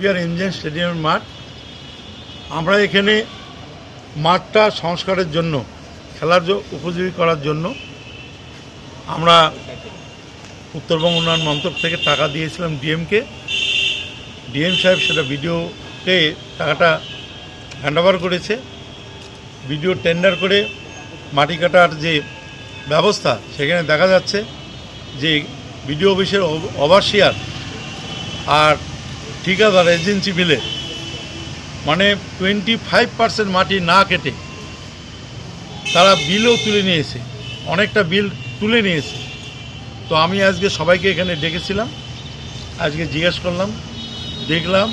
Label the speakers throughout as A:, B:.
A: Eden স্টেডিয়ামের মাঠ। আমরা এখানে মাঠটা সংস্কারের জন্য, খেলার উপযোগী করার জন্য আমরা উত্তরবঙ্গ উন্নয়ন মন্ত্রক থেকে টাকা দিয়েছিলাম ডিএমকে। ডিএম সাহেব সেটা ভিডিওকে টাকাটা হ্যান্ডওভার করেছে। ভিডিও টেন্ডার করে মাটি কাটার যে ব্যবস্থা, সেখানে দেখা যাচ্ছে যে বিডিও অফিসের ওভারসিয়ার আর ঠিকাদার এজেন্সি মিলে মানে টোয়েন্টি ফাইভ পার্সেন্ট মাটি না কেটে তারা বিলও তুলে নিয়েছে, অনেকটা বিল তুলে নিয়েছে। তো আমি আজকে সবাইকে এখানে ডেকেছিলাম, আজকে জিজ্ঞেস করলাম, দেখলাম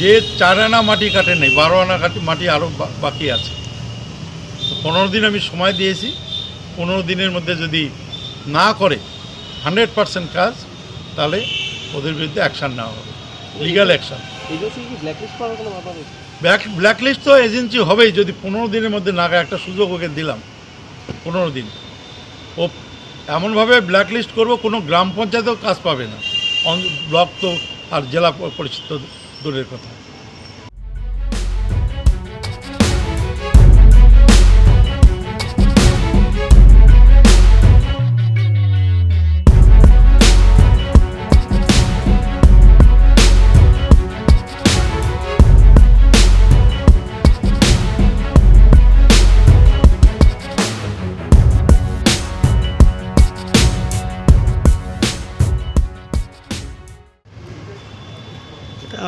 A: যে চার আনা মাটি কাটে নেই, বারো আনা কাটি, মাটি আরও বাকি আছে। তো পনেরো দিন আমি সময় দিয়েছি, পনেরো দিনের মধ্যে যদি না করে হান্ড্রেড পার্সেন্ট কাজ, তাহলে ওদের বিরুদ্ধে অ্যাকশান নেওয়া হবে। লিগাল অ্যাকশন
B: ব্ল্যাকলিস্ট
A: তো এজেন্সি হবেই যদি পনেরো দিনের মধ্যে না একটা সুযোগ ওকে দিলাম পনেরো দিন। ও এমনভাবে ব্ল্যাকলিস্ট করব কোনো গ্রাম পঞ্চায়েতেও কাজ পাবে না। ব্লক তো আর জেলা পরিচিত পরিষদ দূরের কথা।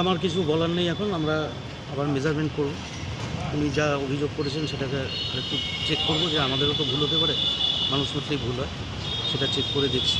C: আমার কিছু বলার নেই এখন, আমরা আবার মেজারমেন্ট করব। উনি যা অভিযোগ করেছেন সেটাকে একটু চেক করব যে আমাদেরও তো ভুল হতে পারে, মানুষ মাত্রই ভুল হয়, সেটা চেক করে দেখছি।